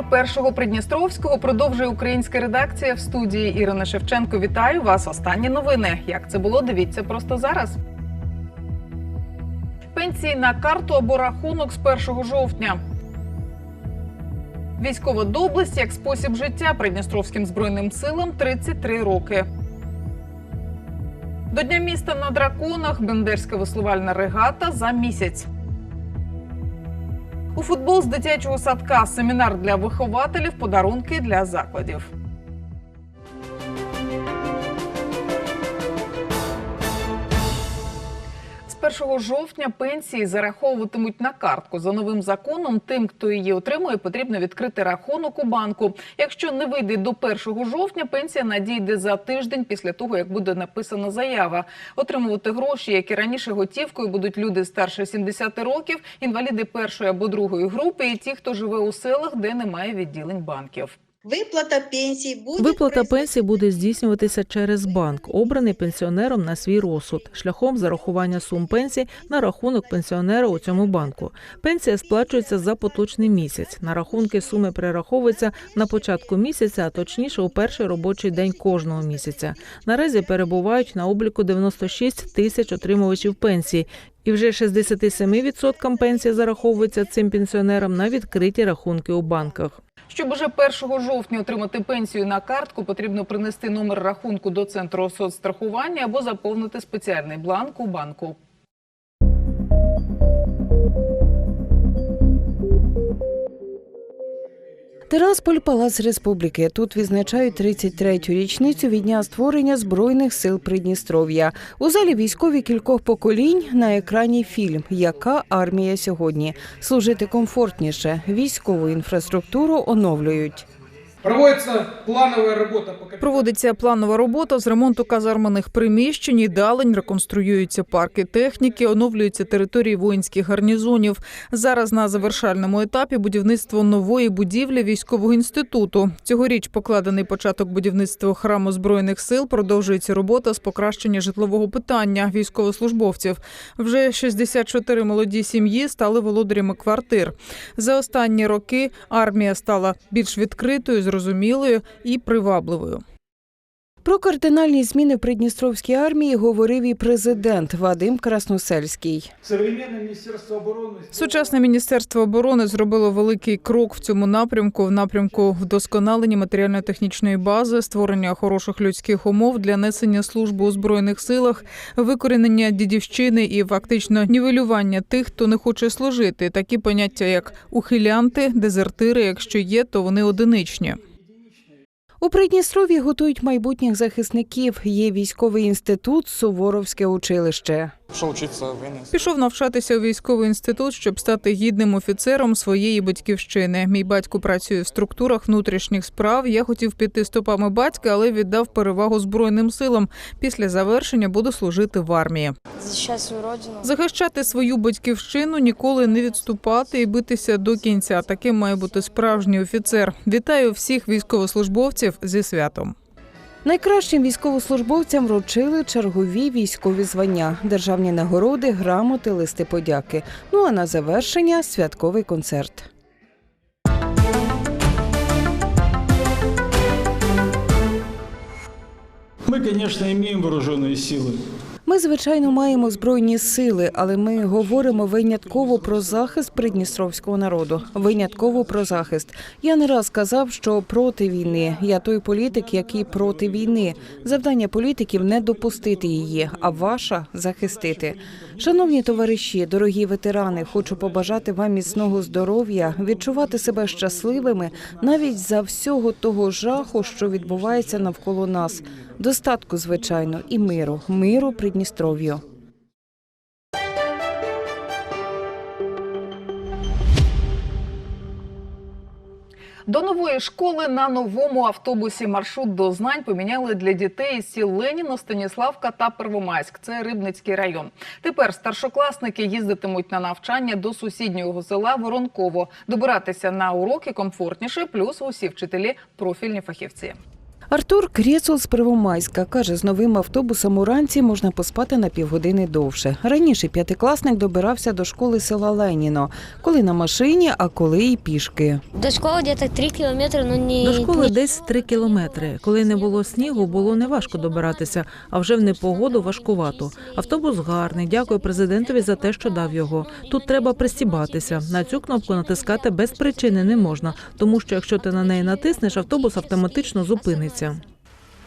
Ефір першого Придністровського продовжує українська редакція в студії Ірина Шевченко. Вітаю вас. Останні новини. Як це було? Дивіться просто зараз. Пенсії на карту або рахунок з 1 жовтня. Військова доблесть як спосіб життя Придністровським збройним силам 33 роки. До Дня міста на драконах Бендерська веслувальна регата за місяць. У футбол з дитячого садка семінар для вихователів, подарунки для закладів. З 1 жовтня пенсії зараховуватимуть на картку. За новим законом, тим, хто її отримує, потрібно відкрити рахунок у банку. Якщо не вийде до 1 жовтня, пенсія надійде за тиждень після того, як буде написана заява. Отримувати гроші, як і раніше готівкою, будуть люди старше 70 років, інваліди першої або другої групи, і ті, хто живе у селах, де немає відділень банків. Виплата пенсій буде Виплата пенсії буде здійснюватися через банк, обраний пенсіонером на свій розсуд, шляхом зарахування сум пенсій на рахунок пенсіонера у цьому банку. Пенсія сплачується за поточний місяць. На рахунки суми перераховуються на початку місяця, а точніше у перший робочий день кожного місяця. Наразі перебувають на обліку 96 тисяч отримувачів пенсії. І вже 67% пенсія зараховується цим пенсіонерам на відкриті рахунки у банках. Щоб уже 1 жовтня отримати пенсію на картку, потрібно принести номер рахунку до центру соцстрахування або заповнити спеціальний бланк у банку. Тирасполь Палац Республіки. Тут відзначають 33-ю річницю від дня створення збройних сил Придністров'я. У залі військові кількох поколінь на екрані фільм Яка армія сьогодні служити комфортніше. Військову інфраструктуру оновлюють. Проводится плановая работа по. Проводиться планова робота з ремонту казармених приміщень, ідалень, реконструюються парки техніки, оновлюються території воїнських гарнізонів. Зараз на завершальному етапі будівництво нової будівлі військового інституту. Цьогоріч покладений початок будівництва храму збройних сил. Продовжується робота з покращення житлового питання військовослужбовців. Вже 64 молоді сім'ї стали володарями квартир. За останні роки армія стала більш відкритою, зрозумілою і привабливою. Про кардинальні зміни в Придністровській армії говорив і президент Вадим Красносельський. Сучасне міністерство оборони зробило великий крок в цьому напрямку, в напрямку вдосконалення матеріально-технічної бази, створення хороших людських умов для несення служби у збройних силах, викорінення дідівщини і фактично нівелювання тих, хто не хоче служити. Такі поняття, як ухилянти, дезертири, якщо є, то вони одиничні. У Придністров'ї готують майбутніх захисників. Є військовий інститут, Суворовське училище. Пішов вчитися в воєнний Пішов навчатися у військовий інститут, щоб стати гідним офіцером своєї батьківщини. Мій батько працює в структурах внутрішніх справ. Я хотів піти стопами батька, але віддав перевагу збройним силам. Після завершення буду служити в армії. защищать свою родину. Захищати свою батьківщину, ніколи не відступати і битися до кінця. Таким має бути справжній офіцер. Вітаю всіх військовослужбовців зі святом. Найкращим військовослужбовцям вручили чергові військові звання, державні нагороди, грамоти, листи подяки. Ну а на завершення святковий концерт. Мы, конечно, имеем вооруженные силы. ми, звичайно, маємо збройні сили, але ми говоримо винятково про захист придністровського народу. Винятково про захист. Я не раз казав, що проти війни. Я той політик, який проти війни. Завдання політиків не допустити її, а ваша захистити. Шановні товариші, дорогі ветерани, хочу побажати вам міцного здоров'я, відчувати себе щасливими навіть за всього того жаху, що відбувається навколо нас. Достатку, звичайно, і миру, миру Придністров'ю. До нової школи на новому автобусі маршрут до знань поміняли для дітей із сіл Леніно, Станіславка та Первомайськ. Це Рибницький район. Тепер старшокласники їздитимуть на навчання до сусіднього села Воронково. Добиратися на уроки комфортніше, плюс усі вчителі профільні фахівці. Артур Крєцул з Первомайська каже, з новим автобусом уранці можна поспати на півгодини довше. Раніше п'ятикласник добирався до школи села Леніно, коли на машині, а коли і пішки. До школы где-то 3 километра, но не... До школи десь три кілометри. Коли не було снігу, було неважко добиратися, а вже в непогоду важкувато. Автобус гарний. Дякую президентові за те, що дав його. Тут треба пристібатися. На цю кнопку натискати без причини не можна, тому що якщо ти на неї натиснеш, автобус автоматично зупиниться.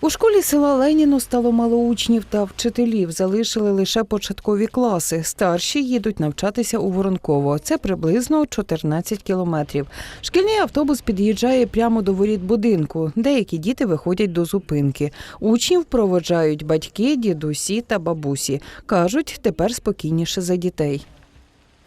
У школі села Леніно стало мало учнів та вчителів. Залишили лише початкові класи. Старші їдуть навчатися у Воронково. Це приблизно 14 кілометрів. Шкільний автобус під'їжджає прямо до воріт будинку. Деякі діти виходять до зупинки. Учнів проводжають батьки, дідусі та бабусі. кажуть, тепер спокійніше за дітей.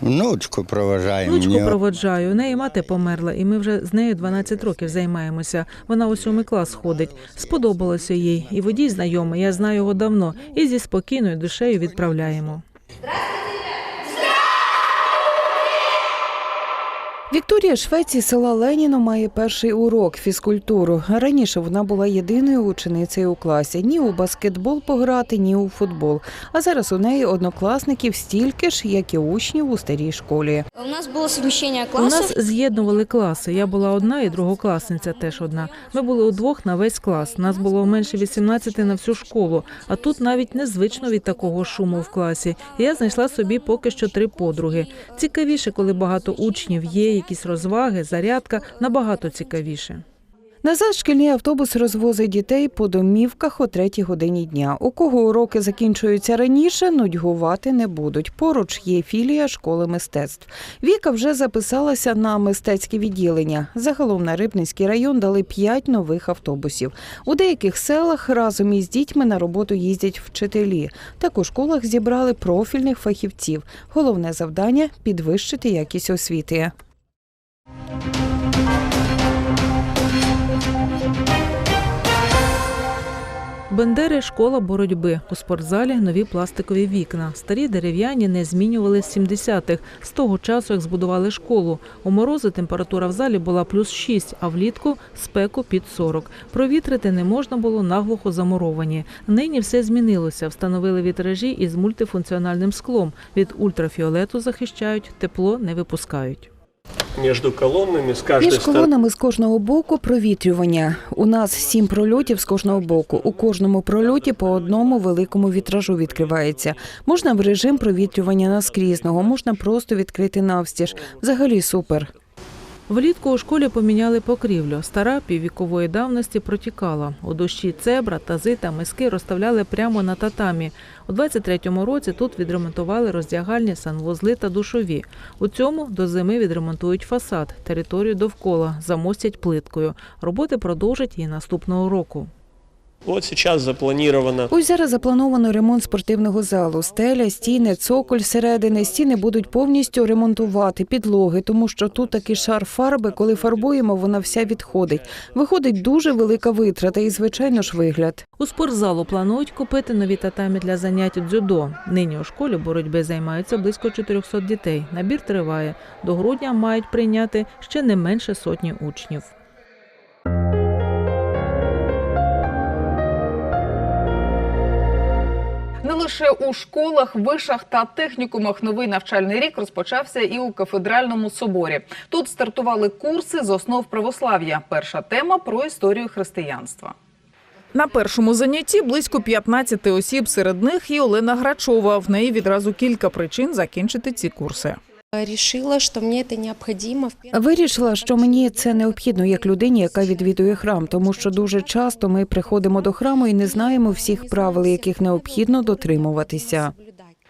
Внучку проважаємо. Внучку Мені проводжаю. У неї мати померла, і ми вже з нею 12 років займаємося. Вона у сьомий клас ходить. Сподобалося їй. І водій знайомий, я знаю його давно. І зі спокійною душею відправляємо. Вікторія Швець із села Леніно має перший урок фізкультуру. Раніше вона була єдиною ученицею у класі. Ні у баскетбол пограти, ні у футбол. А зараз у неї однокласників стільки ж, як і учнів у старій школі. У нас было совмещение У нас з'єднували класи. Я була одна і другокласниця теж одна. Ми були удвох на весь клас. Нас було менше 18 на всю школу. А тут навіть незвично від такого шуму в класі. І я знайшла собі поки що три подруги. Цікавіше, коли багато учнів є, якісь розваги, зарядка набагато цікавіше. Назад шкільний автобус розвозить дітей по домівках о третій годині дня. У кого уроки закінчуються раніше, нудьгувати не будуть. Поруч є філія школи мистецтв. Віка вже записалася на мистецьке відділення. Загалом на Рибницький район дали п'ять нових автобусів. У деяких селах разом із дітьми на роботу їздять вчителі. Так у школах зібрали профільних фахівців. Головне завдання підвищити якість освіти. Бендери школа боротьби. У спортзалі нові пластикові вікна. Старі дерев'яні не змінювали з 70-х, з того часу, як збудували школу. У морози температура в залі була плюс 6, а влітку спеку під 40. Провітрити не можна було наглухо замуровані. Нині все змінилося. Встановили вітражі із мультифункціональним склом. Від ультрафіолету захищають, тепло не випускають. Между колонами з Між колонами з кожного боку провітрювання. У нас сім прольотів з кожного боку. У кожному прольоті по одному великому вітражу відкривається. Можна в режим провітрювання наскрізного, можна просто відкрити навстіж. Взагалі супер. Влітку у школі поміняли покрівлю. Стара піввікової давності протікала. У дощі цебра, тази та миски розставляли прямо на татамі. У 23-му році тут відремонтували роздягальні, санвузли та душові. У цьому до зими відремонтують фасад, територію довкола, замостять плиткою. Роботи продовжать і наступного року. Вот сейчас запланировано Ось зараз заплановано ремонт спортивного залу. Стеля, стіни, цоколь середини. Стіни будуть повністю ремонтувати підлоги, тому що тут такий шар фарби, коли фарбуємо, вона вся відходить. Виходить дуже велика витрата і, звичайно ж, вигляд. У спортзалу планують купити нові татамі для занять дзюдо. Нині у школі боротьби займаються близько 400 дітей. Набір триває. До грудня мають прийняти ще не менше сотні учнів. Лише у школах, вишах та технікумах новий навчальний рік розпочався і у кафедральному соборі. Тут стартували курси з основ православ'я. Перша тема про історію християнства. На першому занятті близько 15 осіб, серед них і Олена Грачова. В неї відразу кілька причин закінчити ці курси. Решила, що мені це необхідно. Вирішила, що мені це необхідно як людині, яка відвідує храм, тому що дуже часто ми приходимо до храму і не знаємо всіх правил, яких необхідно дотримуватися.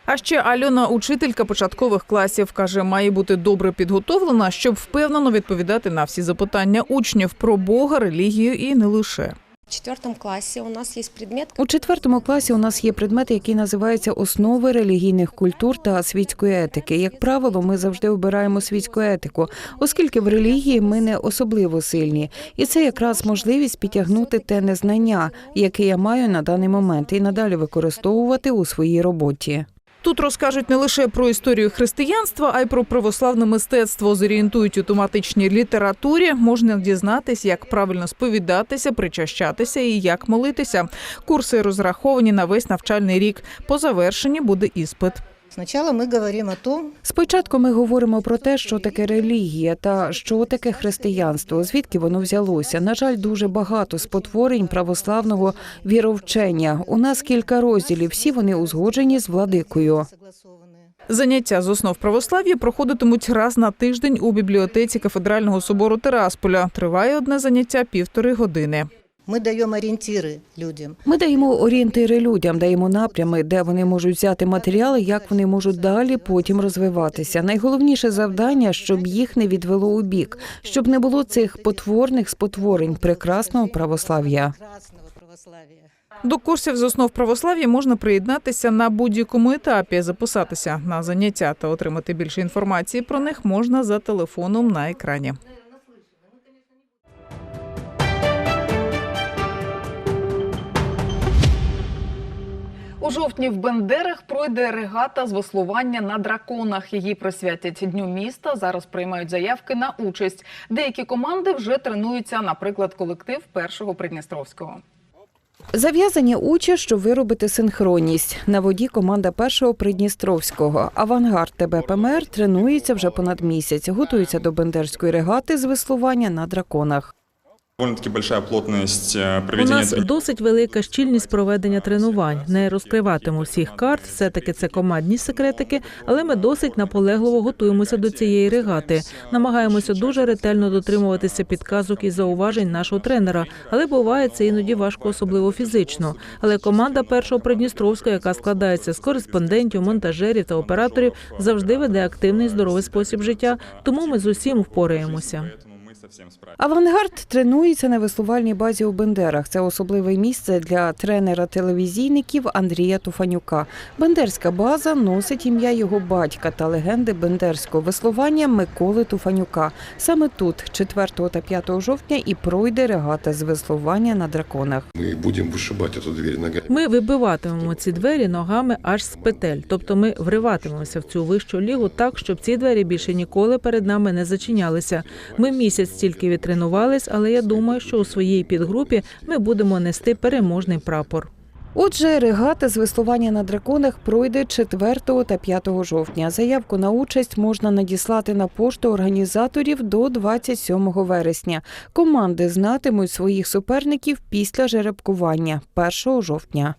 А ще Альона, учителька початкових класів, каже, має бути добре підготовлена, щоб впевнено відповідати на всі запитання учнів про Бога, релігію і не лише. Четвертому класі у нас є предмет, У четвертому класі у нас є предмет, який називається основи релігійних культур та світської етики. Як правило, ми завжди обираємо світську етику, оскільки в релігії ми не особливо сильні, і це якраз можливість підтягнути те незнання, яке я маю на даний момент, і надалі використовувати у своїй роботі. Тут розкажуть не лише про історію християнства, а й про православне мистецтво. Зорієнтують у тематичній літературі. Можна дізнатися, як правильно сповідатися, причащатися і як молитися. Курси розраховані на весь навчальний рік. По завершенні буде іспит. Сначала мы говорим о том, Спочатку ми говоримо про те, що таке релігія та що таке християнство, звідки воно взялося. На жаль, дуже багато спотворень православного віровчення. У нас кілька розділів, всі вони узгоджені з владикою. Заняття з основ православ'я проходитимуть раз на тиждень у бібліотеці кафедрального собору Терасполя. Триває одне заняття півтори години. Мы даем ориентиры людям. Ми даємо орієнтири людям, даємо напрями, де вони можуть взяти матеріали, як вони можуть далі потім розвиватися. Найголовніше завдання, щоб їх не відвело у бік, щоб не було цих потворних спотворень прекрасного православ'я. До курсів з основ православ'я можна приєднатися на будь-якому етапі. Записатися на заняття та отримати більше інформації про них можна за телефоном на екрані. У жовтні в Бендерах пройде регата з веслування на драконах. Її присвятять дню міста. Зараз приймають заявки на участь. Деякі команди вже тренуються, наприклад, колектив першого Придністровського. Зав'язані очі, щоб виробити синхронність. На воді команда першого Придністровського. Авангард ТБПМР тренується вже понад місяць. Готується до бендерської регати з веслування на драконах. Довольно-таки большая плотность э, У нас досить велика щільність проведення тренувань. Не розкриватиму всіх карт, все таки це командні секретики, але ми досить наполегливо готуємося до цієї регати. Намагаємося дуже ретельно дотримуватися підказок і зауважень нашого тренера, але буває це іноді важко, особливо фізично. Але команда першого Придністровська, яка складається з кореспондентів, монтажерів та операторів, завжди веде активний здоровий спосіб життя. Тому ми з усім впораємося Поэтому мы совсем справимся. Авангард тренується на веслувальній базі у Бендерах. Це особливе місце для тренера телевізійників Андрія Туфанюка. Бендерська база носить ім'я його батька та легенди бендерського веслування Миколи Туфанюка. Саме тут, 4 та 5 жовтня, і пройде регата з веслування на драконах. Мы будем вышибать эту дверь ногами. Ми вибиватимемо ці двері ногами аж з петель, тобто ми вриватимемося в цю вищу лігу так, щоб ці двері більше ніколи перед нами не зачинялися. Ми місяць тільки відтренувались, але я думаю, що у своїй підгрупі ми будемо нести переможний прапор. Отже, регата з веслування на драконах пройде 4 та 5 жовтня. Заявку на участь можна надіслати на пошту організаторів до 27 вересня. Команди знатимуть своїх суперників після жеребкування 1 жовтня.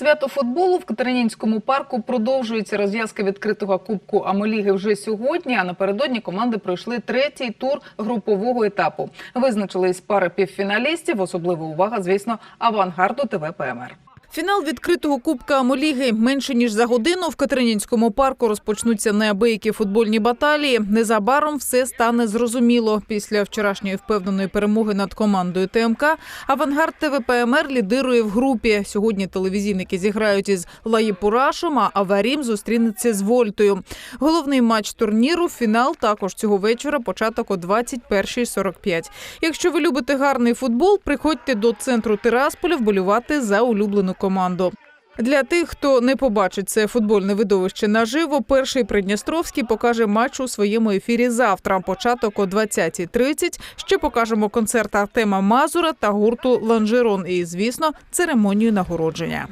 Свято футболу в Катеринінському парку продовжується розв'язка відкритого кубку Амеліги вже сьогодні. А напередодні команди пройшли третій тур групового етапу. Визначились пари півфіналістів. Особлива увага, звісно, авангарду ТВ ПМР. Фінал відкритого кубка Амоліги менше ніж за годину в Катеринінському парку розпочнуться неабиякі футбольні баталії. Незабаром все стане зрозуміло. Після вчорашньої впевненої перемоги над командою ТМК Авангард ТВПМР лідирує в групі. Сьогодні телевізійники зіграють із Лаїпурашем, а Аварім зустрінеться з Вольтою. Головний матч турніру фінал також цього вечора. Початок о 21.45. Якщо ви любите гарний футбол, приходьте до центру Тирасполя вболювати за улюблену команду. Для тих, хто не побачить це футбольне видовище наживо, перший Придністровський покаже матч у своєму ефірі завтра. Початок о 20.30. Ще покажемо концерт Артема Мазура та гурту Ланжерон. І, звісно, церемонію нагородження.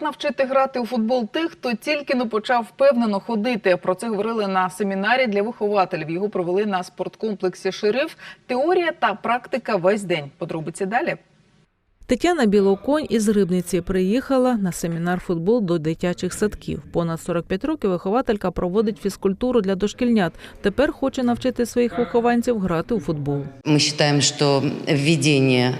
Як навчити грати у футбол тих, хто тільки не почав впевнено ходити? Про це говорили на семінарі для вихователів. Його провели на спорткомплексі Шериф. Теорія та практика весь день. Подробиці далі. Тетяна Білоконь із Рибниці приїхала на семінар футбол до дитячих садків. Понад 45 років вихователька проводить фізкультуру для дошкільнят. Тепер хоче навчити своїх вихованців грати у футбол. Мы считаем, что введение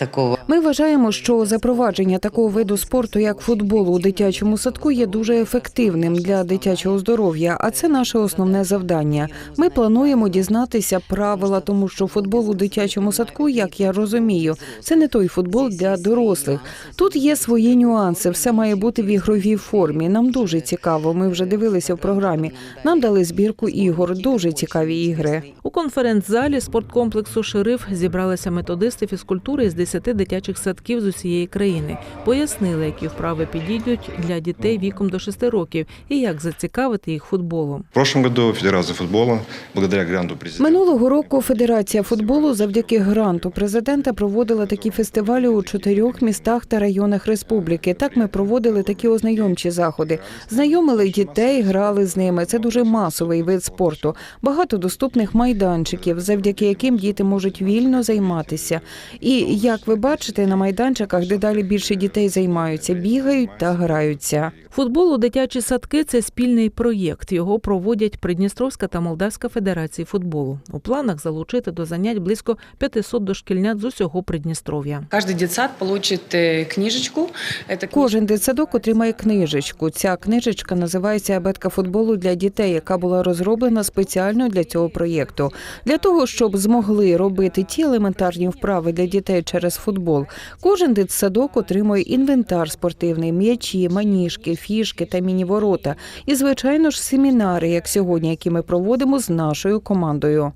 такого Ми вважаємо, що запровадження такого виду спорту, як футбол у дитячому садку, є дуже ефективним для дитячого здоров'я, а це наше основне завдання. Ми плануємо дізнатися правила, тому що футбол у дитячому садку, як я розумію, це не той футбол для дорослих. Тут є свої нюанси, все має бути в ігровій формі. Нам дуже цікаво. Ми вже дивилися в програмі. Нам дали збірку ігор, дуже цікаві ігри. У конференц-залі спорткомплексу Шериф зібралися методисти фізкультури з 10 дитячих садків з усієї країни. Пояснили, які вправи підійдуть для дітей віком до 6 років і як зацікавити їх футболом. В прошлом году Федерация футбола, благодаря гранту президента, Минулого року Федерація футболу завдяки гранту президента проводила такі фестивалі у чотирьох містах та районах республіки. Так ми проводили такі ознайомчі заходи. Знайомили дітей, грали з ними. Це дуже масовий вид спорту. Багато доступних майданчиків, завдяки яким діти можуть вільно займатися. І як ви бачите, на майданчиках дедалі більше дітей займаються, бігають та граються. Футбол у дитячі садки це спільний проєкт. Його проводять Придністровська та Молдавська федерації футболу. У планах залучити до занять близько 500 дошкільнят з усього Придністров'я. Каждый детсад получит э, книжечку. Это Кожен дитсадок отримає книжечку. Ця книжечка називається Абетка футболу для дітей, яка була розроблена спеціально для цього проєкту. Для того, щоб змогли робити ті елементарні вправи для дітей через футбол, кожен дитсадок отримує інвентар спортивний, м'ячі, маніжки, фішки та міні-ворота. І, звичайно ж, семінари, як сьогодні, які ми проводимо з нашою командою.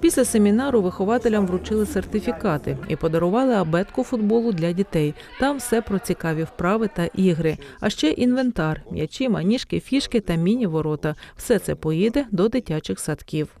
Після семінару вихователям вручили сертифікати і подарували абетку футболу для дітей. Там все про цікаві вправи та ігри, а ще інвентар, м'ячі, маніжки, фішки та міні-ворота. Все це поїде до дитячих садків.